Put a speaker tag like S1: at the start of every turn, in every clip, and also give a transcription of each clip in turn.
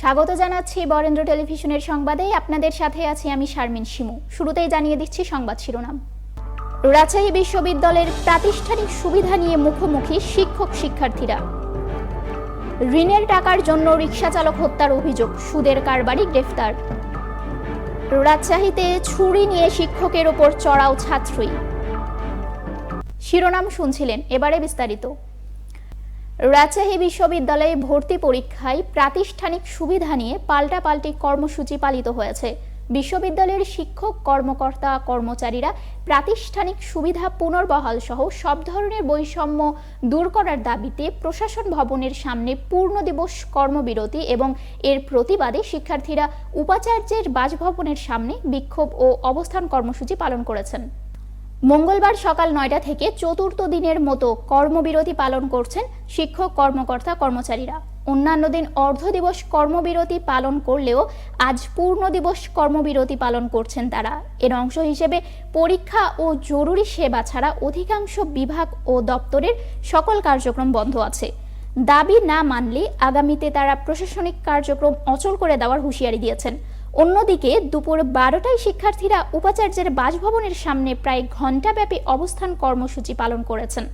S1: স্বাগত জানাচ্ছি বরেন্দ্র টেলিভিশনের সংবাদে। আপনাদের সাথে আছি আমি শারমিন শিমু। শুরুতেই জানিয়ে দিচ্ছি সংবাদ শিরোনাম। রাজশাহী বিশ্ববিদ্যালয়ের প্রাতিষ্ঠানিক সুবিধা নিয়ে মুখোমুখি শিক্ষক শিক্ষার্থীরা। ঋণের টাকার জন্য রিক্সা চালক হত্যার অভিযোগ, সুদের কারবারি গ্রেফতার। রাজশাহীতে ছুরি নিয়ে শিক্ষকের ওপর চড়াও ছাত্রী। শিরোনাম শুনছিলেন, এবারে বিস্তারিত। রাজশাহী বিশ্ববিদ্যালয়ে ভর্তি পরীক্ষায় প্রাতিষ্ঠানিক সুবিধা নিয়ে পাল্টাপাল্টি কর্মসূচি পালিত হয়েছে। বিশ্ববিদ্যালয়ের শিক্ষক, কর্মকর্তা, কর্মচারীরা প্রাতিষ্ঠানিক সুবিধা পুনর্বহাল সহ সব ধরনের বৈষম্য দূর করার দাবিতে প্রশাসন ভবনের সামনে পূর্ণ দিবস কর্মবিরতি এবং এর প্রতিবাদে শিক্ষার্থীরা উপাচার্যের বাসভবনের সামনে বিক্ষোভ ও অবস্থান কর্মসূচি পালন করেছেন। মঙ্গলবার সকাল নয়টা থেকে চতুর্থ দিনের মতো কর্মবিরতি পালন করছেন শিক্ষক, কর্মকর্তা, কর্মচারীরা। অন্যান্য দিন অর্ধ দিবস কর্মবিরতি পালন করলেও আজ পূর্ণ দিবস কর্মবিরতি পালন করছেন তারা। এর অংশ হিসেবে পরীক্ষা ও জরুরি সেবা ছাড়া অধিকাংশ বিভাগ ও দপ্তরের সকল কার্যক্রম বন্ধ আছে। দাবি না মানলে আগামীতে তারা প্রশাসনিক কার্যক্রম অচল করে দেওয়ার হুঁশিয়ারি দিয়েছেন। অন্যদিকে, দুপুর বারোটায় শিক্ষার্থীরা উপাচার্যের বাসভবনের সামনে প্রায় ঘণ্টাব্যাপী অবস্থান কর্মসূচি পালন করেছেন।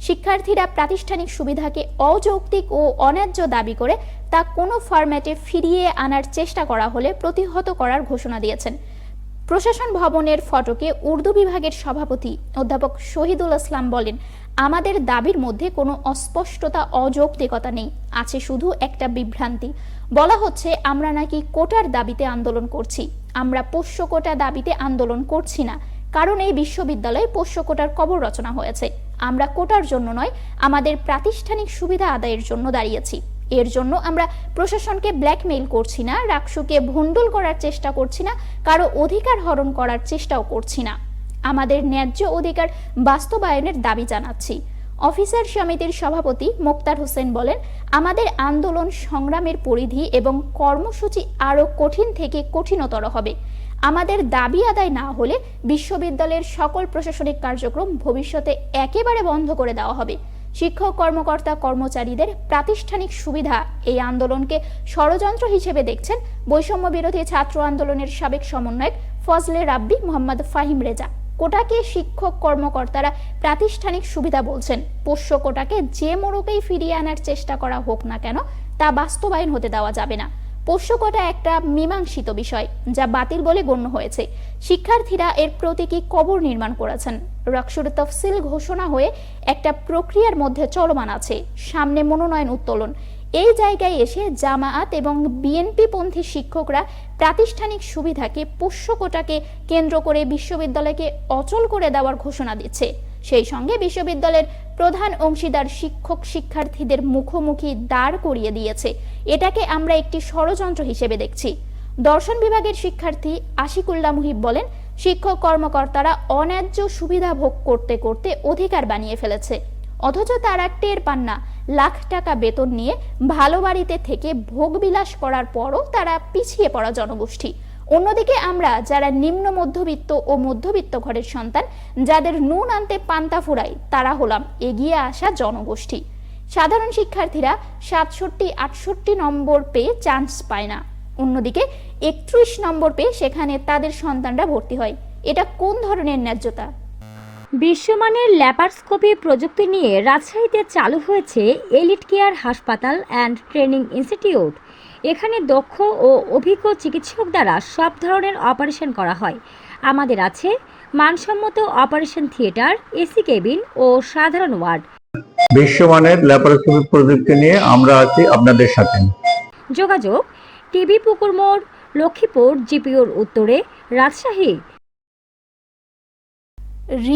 S1: শিক্ষার্থীরা প্রাতিষ্ঠানিক সুবিধাকে অযৌক্তিক ও অন্যায্য দাবি করে তা কোনো ফরম্যাটে ফিরিয়ে আনার চেষ্টা করা হলে প্রতিহত করার ঘোষণা দিয়েছেন। প্রশাসন ভবনের ফটকে উর্দু বিভাগের সভাপতি অধ্যাপক শহীদুল ইসলাম বলেন, আমাদের দাবির মধ্যে কোনো অস্পষ্টতা, অযৌক্তিকতা নেই। আছে শুধু একটা বিভ্রান্তি। বলা হচ্ছে, আমরা নাকি কোটার দাবিতে আন্দোলন করছি। আমরা পোষ্য কোটা দাবিতে আন্দোলন করছি না। কারণ এই বিশ্ববিদ্যালয়ে পোষ্য কোটার কবর রচনা হয়েছে। আমরা কোটার জন্য নয়, আমাদের প্রাতিষ্ঠানিক সুবিধা আদায়ের জন্য দাঁড়িয়েছি। এর জন্য আমরা প্রশাসনকে ব্ল্যাকমেইল করছি না রাকসুকে ভণ্ডুল করার চেষ্টা করছি না, কারও অধিকার হরণ করার চেষ্টাও করছি না। আমাদের ন্যায্য অধিকার বাস্তবায়নের দাবি জানাচ্ছি। অফিসার সমিতির সভাপতি মোক্তার হোসেন বলেন, আমাদের আন্দোলন সংগ্রামের পরিধি এবং কর্মসূচি আরও কঠিন থেকে কঠিনতর হবে। আমাদের দাবি আদায় না হলে বিশ্ববিদ্যালয়ের সকল প্রশাসনিক কার্যক্রম ভবিষ্যতে একেবারে বন্ধ করে দেওয়া হবে। শিক্ষক, কর্মকর্তা, কর্মচারীদের প্রাতিষ্ঠানিক সুবিধা। এই আন্দোলনকে ষড়যন্ত্র হিসেবে দেখছেন বৈষম্য বিরোধী ছাত্র আন্দোলনের সাবেক সমন্বয়ক ফজলে রাব্বি, মোহাম্মদ ফাহিম রেজা। কোটাকে শিক্ষক, কর্মকর্তারা প্রাতিষ্ঠানিক সুবিধা বলছেন। পোষ্য কোটাকে যে মোড়কেই ফিরিয়ে আনার চেষ্টা করা হোক না কেন, তা বাস্তবায়ন হতে দেওয়া যাবে না। পোষ্য কোটা একটা মীমাংসিত বিষয় যা বাতিল বলে গণ্য হয়েছে। শিক্ষার্থীরা এর প্রতীকী কবর নির্মাণ করেছেন। রক্সুর তফসিল ঘোষণা হয়ে একটা প্রক্রিয়ার মধ্যে চলমান আছে। সামনে মনোনয়ন উত্তোলন। এই জায়গায় এসে জামায়াত এবং বিএনপি পন্থী শিক্ষকরা প্রাতিষ্ঠানিক সুবিধাকে পোষ্য কোটাকে কেন্দ্র করে বিশ্ববিদ্যালয়কে অচল করে দেওয়ার ঘোষণা দিচ্ছে। সেই সঙ্গে বিশ্ববিদ্যালয়ের প্রধান অংশীদার শিক্ষক শিক্ষার্থীদের মুখোমুখি দাঁড় করিয়ে দিয়েছে। এটাকে আমরা একটি ষড়যন্ত্র হিসেবে দেখছি। দর্শন বিভাগের শিক্ষার্থী আশিকুল্লা মুহিব বলেন, শিক্ষক কর্মকর্তারা অন্যায্য সুবিধা ভোগ করতে করতে অধিকার বানিয়ে ফেলেছে। অথচ তারা টের পান না, লাখ টাকা বেতন নিয়ে ভালো বাড়িতে থেকে ভোগবিলাস করার পরও তারা পিছিয়ে পড়া জনগোষ্ঠী। অন্যদিকে আমরা যারা নিম্ন মধ্যবিত্ত ও মধ্যবিত্ত ঘরের সন্তান, যাদের নুন আনতে পান্তা ফুরাই, তারা হলাম এগিয়ে আসা জনগোষ্ঠী। সাধারণ শিক্ষার্থীরা সাতষট্টি, আটষট্টি নম্বর পেয়ে চান্স পায় না। অন্যদিকে একত্রিশ নম্বর পেয়ে সেখানে তাদের সন্তানরা ভর্তি হয়। এটা কোন ধরনের ন্যায্যতা?
S2: বিশ্বমানের ল্যাপারস্কোপি প্রযুক্তি নিয়ে রাজশাহীতে চালু হয়েছে এলিট কেয়ার হাসপাতাল অ্যান্ড ট্রেনিং ইনস্টিটিউট এখানে দক্ষ ও অভিজ্ঞ চিকিৎসক দ্বারা সব ধরনের অপারেশন করা হয়। আমাদের আছে মানসম্মত অপারেশন থিয়েটার এসি কেবিন ও সাধারণ ওয়ার্ড।
S3: বিশ্বমানের ল্যাপারোস্কোপি প্রযুক্তি নিয়ে আমরা আছি আপনাদের সাথে।
S2: যোগাযোগ টিবি পুকুর মোড় লক্ষ্মীপুর জিপিওর উত্তরে রাজশাহী।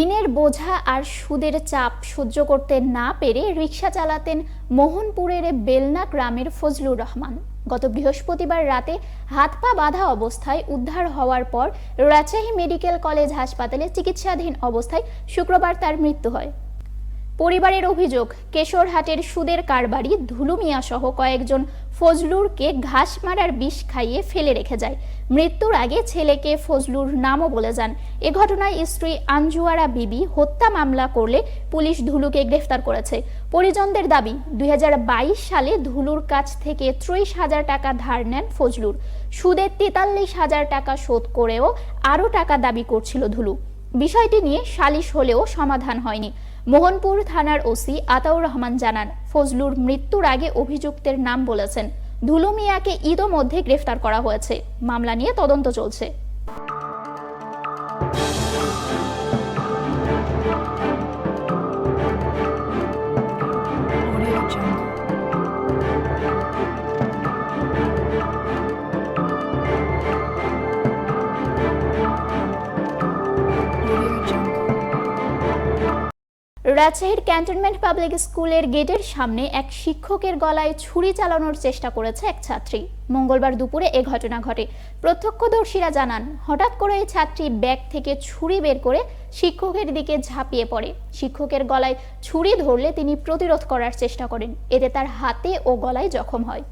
S1: ঋণের বোঝা আর সুদের চাপ সহ্য করতে না পেরে রিক্সা চালাতেন মোহনপুরের বেলনা গ্রামের ফজলুর রহমান। গত বৃহস্পতিবার রাতে হাত পা বাঁধা অবস্থায় উদ্ধার হওয়ার পর রাজশাহী মেডিকেল কলেজ হাসপাতালে চিকিৎসাধীন অবস্থায় শুক্রবার তার মৃত্যু হয়। পরিবারের অভিযোগ, কেশরহাটের সুদের কারবারি ধুলু মিয়া সহ কয়েকজন ফজলুরকে ঘাস মারার বিষ খাইয়ে ফেলে রেখে যায়। মৃত্যুর আগে ছেলেকে ফজলুর নামও বলে যান। এ ঘটনায় স্ত্রী আঞ্জুয়ারা বিবি হত্যা মামলা করলে পুলিশ ধুলুকে গ্রেফতার করেছে। পরিজনদের দাবি, দুই হাজার বাইশ সালে ধুলুর কাছ থেকে ত্রিশ হাজার টাকা ধার নেন ফজলুর। সুদের তেতাল্লিশ হাজার টাকা শোধ করেও আরও টাকা দাবি করছিল ধুলু। বিষয়টি নিয়ে সালিশ হলেও সমাধান হয়নি। মোহনপুর থানার ওসি আতাউর রহমান জানান, ফজলুর মৃত্যুর আগে অভিযুক্তের নাম বলেছেন। ধুলু মিয়াকে ইতোমধ্যে গ্রেফতার করা হয়েছে। মামলা নিয়ে তদন্ত চলছে। রাজশাহীর ক্যান্টনমেন্ট পাবলিক স্কুলের গেটের সামনে এক শিক্ষকের গলায় ছুরি চালানোর চেষ্টা করেছে এক ছাত্রী। মঙ্গলবার দুপুরে এ ঘটনা ঘটে। প্রত্যক্ষদর্শীরা জানান, হঠাৎ করে এই ছাত্রী ব্যাগ থেকে ছুরি বের করে শিক্ষকের দিকে ঝাঁপিয়ে পড়ে। শিক্ষকের গলায় ছুরি ধরলে তিনি প্রতিরোধ করার চেষ্টা করেন। এতে তার হাতে ও গলায় জখম হয়।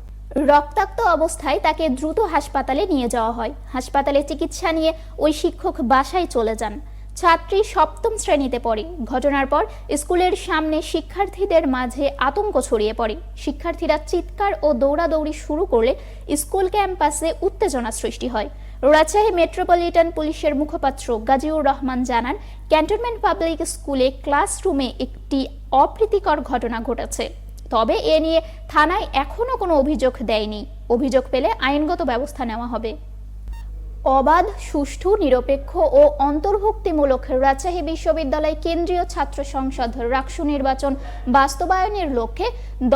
S1: রক্তাক্ত অবস্থায় তাকে দ্রুত হাসপাতালে নিয়ে যাওয়া হয়। হাসপাতালে চিকিৎসা নিয়ে ওই শিক্ষক বাসায় চলে যান। ছাত্রী সপ্তম শ্রেণীতে পড়ে। ঘটনার পর স্কুলের সামনে শিক্ষার্থীদের মাঝে আতঙ্ক ছড়িয়ে পড়ে। শিক্ষার্থীরা চিৎকার ও দৌড়াদৌড়ি শুরু করলে স্কুল ক্যাম্পাসে উত্তেজনা সৃষ্টি হয়। রাজশাহী মেট্রোপলিটন পুলিশের মুখপাত্র গাজীউর রহমান জানান, ক্যান্টনমেন্ট পাবলিক স্কুলে ক্লাসরুমে একটি অপ্রীতিকর ঘটনা ঘটেছে। তবে এ নিয়ে থানায় এখনও কোনো অভিযোগ দেয়নি। অভিযোগ পেলে আইনগত ব্যবস্থা নেওয়া হবে। অবাধ, সুষ্ঠু, নিরপেক্ষ ও অন্তর্ভুক্তিমূলক রাজশাহী বিশ্ববিদ্যালয় কেন্দ্রীয় ছাত্র সংসদ রাকসু নির্বাচন বাস্তবায়নের লক্ষ্যে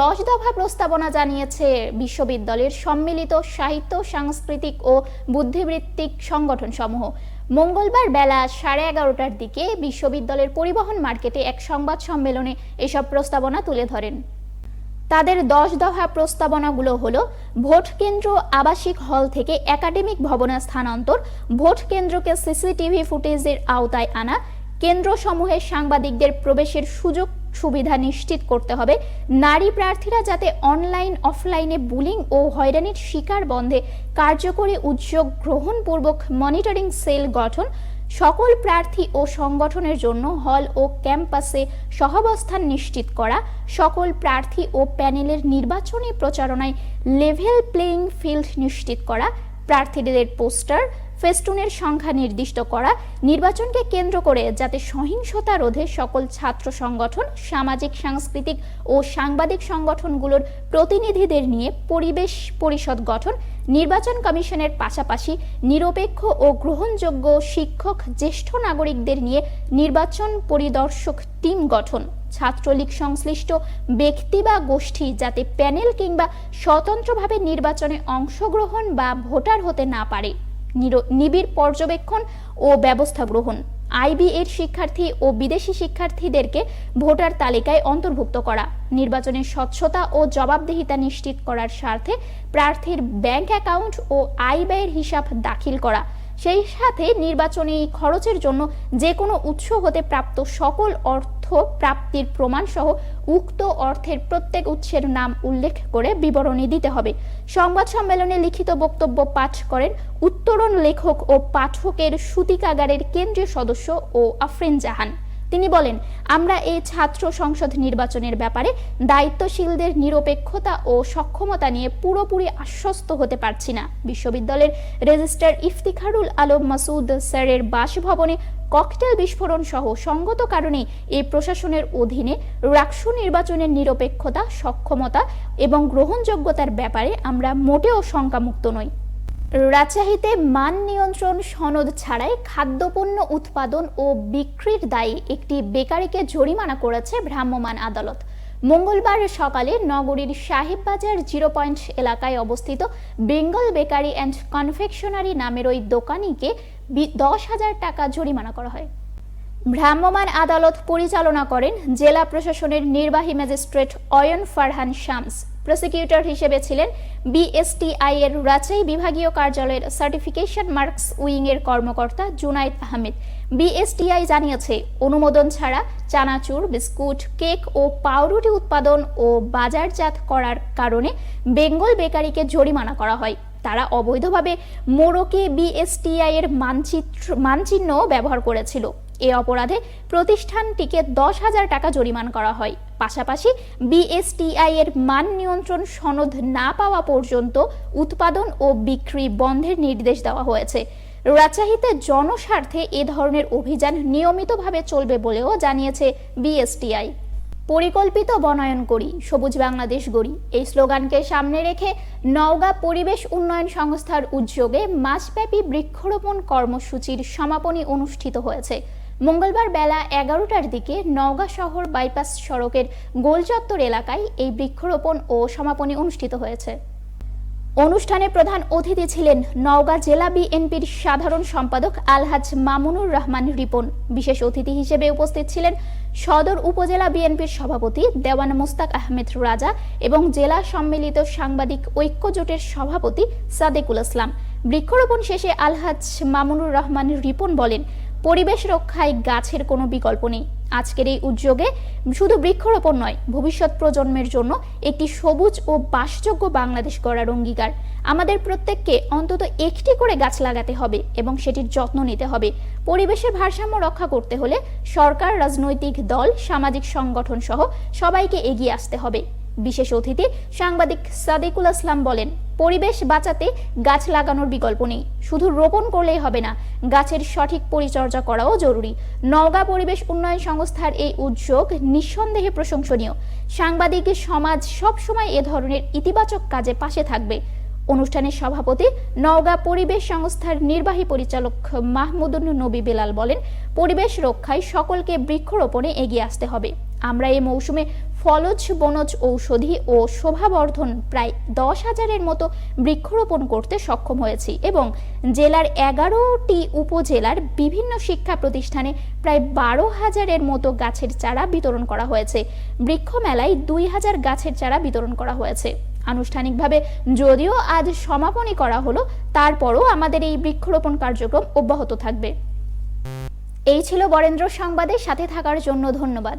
S1: দশ দফা প্রস্তাবনা জানিয়েছে বিশ্ববিদ্যালয়ের সম্মিলিত সাহিত্য, সাংস্কৃতিক ও বুদ্ধিবৃত্তিক সংগঠন সমূহ মঙ্গলবার বেলা সাড়ে এগারোটার দিকে বিশ্ববিদ্যালয়ের পরিবহন মার্কেটে এক সংবাদ সম্মেলনে এসব প্রস্তাবনা তুলে ধরেন। তাদের দশ দফা প্রস্তাবনাগুলো হলো, ভোট কেন্দ্র আবাসিক হল থেকে একাডেমিক ভবনে স্থানান্তর, ভোট কেন্দ্রকে সিসিটিভি ফুটেজের আওতায় আনা কেন্দ্রসমূহের সাংবাদিকদের প্রবেশের সুযোগ সুবিধা নিশ্চিত করতে হবে, নারী প্রার্থীরা যাতে অনলাইন, অফলাইনে বুলিং ও হয়রানির শিকার বন্ধে কার্যকরী উদ্যোগ গ্রহণপূর্বক মনিটরিং সেল গঠন সকল প্রার্থী ও সংগঠনের জন্য হল ও ক্যাম্পাসে সহাবস্থান নিশ্চিত করা, সকল প্রার্থী ও প্যানেলের নির্বাচনী প্রচারণায় লেভেল প্লেইং ফিল্ড নিশ্চিত করা, প্রার্থীদের পোস্টার ফেস্টুনের সংখ্যা নির্দিষ্ট করা, নির্বাচনকে কেন্দ্র করে যাতে সহিংসতা রোধে সকল ছাত্র সংগঠন, সামাজিক, সাংস্কৃতিক ও সাংবাদিক সংগঠনগুলোর প্রতিনিধিদের নিয়ে পরিবেশ পরিষদ গঠন, নির্বাচন কমিশনের পাশাপাশি নিরপেক্ষ ও গ্রহণযোগ্য শিক্ষক, জ্যেষ্ঠ নাগরিকদের নিয়ে নির্বাচন পরিদর্শক টিম গঠন, ছাত্রলীগ সংশ্লিষ্ট ব্যক্তি বা গোষ্ঠী যাতে প্যানেল কিংবা স্বতন্ত্রভাবে নির্বাচনে অংশগ্রহণ বা ভোটার হতে না পারে। নিবিড় পর্যবেক্ষণ ও ব্যবস্থা গ্রহণ। আইবি এর শিক্ষার্থী ও বিদেশি শিক্ষার্থীদেরকে ভোটার তালিকায় অন্তর্ভুক্ত করা নির্বাচনের স্বচ্ছতা ও জবাবদিহিতা নিশ্চিত করার স্বার্থে প্রার্থীর ব্যাংক অ্যাকাউন্ট ও আয় ব্যয়ের হিসাব দাখিল করা সেই সাথে নির্বাচনী খরচের জন্য যে কোনো উৎস হতে প্রাপ্ত সকল অর্থ প্রাপ্তির প্রমাণ সহ উক্ত অর্থের প্রত্যেক উৎসের নাম উল্লেখ করে বিবরণী দিতে হবে। সংবাদ সম্মেলনে লিখিত বক্তব্য পাঠ করেন উত্তরণ লেখক ও পাঠকের সুতিকাগারের কেন্দ্রীয় সদস্য ও আফরিন জাহান। তিনি বলেন, আমরা এই ছাত্র সংসদ নির্বাচনের ব্যাপারে দায়িত্বশীলদের নিরপেক্ষতা ও সক্ষমতা নিয়ে পুরোপুরি আশ্বস্ত হতে পারছি না। বিশ্ববিদ্যালয়ের রেজিস্ট্রার ইফতিখারুল আলম মাসুদ স্যারের বাসভবনে ককটেল বিস্ফোরণ সহ সঙ্গত কারণে এই প্রশাসনের অধীনে রাকসু নির্বাচনের নিরপেক্ষতা, সক্ষমতা এবং গ্রহণযোগ্যতার ব্যাপারে আমরা মোটেও শঙ্কামুক্ত নই। রাজশাহীতে মান নিয়ন্ত্রণ সনদ ছাড়াই খাদ্যপণ্য উৎপাদন ও বিক্রির দায়ে একটি বেকারিকে জরিমানা করেছে ভ্রাম্যমাণ আদালত। মঙ্গলবার সকালে নগরীর সাহেববাজার জিরো পয়েন্ট এলাকায় অবস্থিত বেঙ্গল বেকারি অ্যান্ড কনফেকশনারি নামের ওই দোকানিকে দশ হাজার টাকা জরিমানা করা হয়। ভ্রাম্যমাণ আদালত পরিচালনা করেন জেলা প্রশাসনের নির্বাহী ম্যাজিস্ট্রেট অয়ন ফারহান শামস। প্রসিকিউটর হিসেবে ছিলেন বিএসটিআই এর রাজশাহী বিভাগীয় কার্যালয়ের সার্টিফিকেশন মার্কস উইং এর কর্মকর্তা জুনাইদ আহমেদ। বিএসটিআই জানিয়েছে, অনুমোদন ছাড়া চানাচুর, বিস্কুট, কেক ও পাউরুটি উৎপাদন ও বাজারজাত করার কারণে বেঙ্গল বেকারিকে জরিমানা করা হয়। তারা অবৈধভাবে মোড়কে বিএসটিআই এর মানচিত্র মানচিহ্ন ব্যবহার করেছিল। এ অপরাধে প্রতিষ্ঠানটিকে দশ হাজার টাকা জরিমান করা হয়। পাশাপাশি বিএসটিআই এর মান নিয়ন্ত্রণ সনদ না পাওয়া পর্যন্ত উৎপাদন ও বিক্রি বন্ধের নির্দেশ দেওয়া হয়েছে। রাজশাহীতে জনস্বার্থে এ ধরনের অভিযান নিয়মিতভাবে চলবে বলেও জানিয়েছে বিএসটিআই। পরিকল্পিত বনায়ন করি, সবুজ বাংলাদেশ গড়ি। এই স্লোগানকে সামনে রেখে নওগাঁ পরিবেশ উন্নয়ন সংস্থার উদ্যোগে মাসব্যাপী বৃক্ষরোপণ কর্মসূচির সমাপনী অনুষ্ঠিত হয়েছে। মঙ্গলবার বেলা এগারোটার দিকে নওগাঁ শহর বাইপাস সড়কের গোলচত্বর এলাকায় এই বৃক্ষরোপণ ও সমাপনী অনুষ্ঠিত হয়েছে। অনুষ্ঠানে প্রধান অতিথি ছিলেন নওগাঁ জেলা বিএনপির সাধারণ সম্পাদক আলহাজ মামুনুর রহমান রিপন। বিশেষ অতিথি হিসেবে উপস্থিত ছিলেন সদর উপজেলা বিএনপির সভাপতি দেওয়ান মোস্তাক আহমেদ রাজা এবং জেলা সম্মিলিত সাংবাদিক ঐক্য জোটের সভাপতি সাদেকুল ইসলাম। বৃক্ষরোপণ শেষে আলহাজ মামুনুর রহমান রিপন বলেন পরিবেশ রক্ষায় গাছের কোনো বিকল্প নেই। আজকের এই উদ্যোগে শুধু বৃক্ষরোপণ নয়, ভবিষ্যৎ প্রজন্মের জন্য একটি সবুজ ও বাসযোগ্য বাংলাদেশ গড়ার অঙ্গীকার। আমাদের প্রত্যেককে অন্তত একটি করে গাছ লাগাতে হবে এবং সেটির যত্ন নিতে হবে। পরিবেশের ভারসাম্য রক্ষা করতে হলে সরকার, রাজনৈতিক দল, সামাজিক সংগঠন সহ সবাইকে এগিয়ে আসতে হবে। বিশেষ অতিথি সাংবাদিক সাদিকুল আসলাম বলেন, পরিবেশ বাঁচাতে গাছ লাগানোর বিকল্প নেই। শুধু রোপণ করলেই হবে না, গাছের সঠিক পরিচর্যা করাও জরুরি। নওগাঁ পরিবেশ উন্নয়ন সংস্থার এই উদ্যোগ নিঃসন্দেহে প্রশংসনীয়। সাংবাদিক সমাজ সবসময় এ ধরনের ইতিবাচক কাজে পাশে থাকবে। অনুষ্ঠানের সভাপতি নওগাঁ পরিবেশ সংস্থার নির্বাহী পরিচালক মাহমুদুন নবী বেলাল বলেন, পরিবেশ রক্ষায় সকলকে বৃক্ষরোপণে এগিয়ে আসতে হবে। আমরা এই মৌসুমে ফলজ, বনজ ঔষধি ও শোভাবর্ধন প্রায় দশ হাজারের মতো বৃক্ষরোপণ করতে সক্ষম হয়েছি এবং জেলার এগারোটি উপজেলার বিভিন্ন শিক্ষা প্রতিষ্ঠানে প্রায় বারো হাজারের মতো গাছের চারা বিতরণ করা হয়েছে। বৃক্ষ মেলায় দুই হাজার গাছের চারা বিতরণ করা হয়েছে। আনুষ্ঠানিকভাবে যদিও আজ সমাপনী করা হলো, তারপরও আমাদের এই বৃক্ষরোপণ কার্যক্রম অব্যাহত থাকবে। এই ছিল বরেন্দ্র সংবাদের সাথে থাকার জন্য ধন্যবাদ।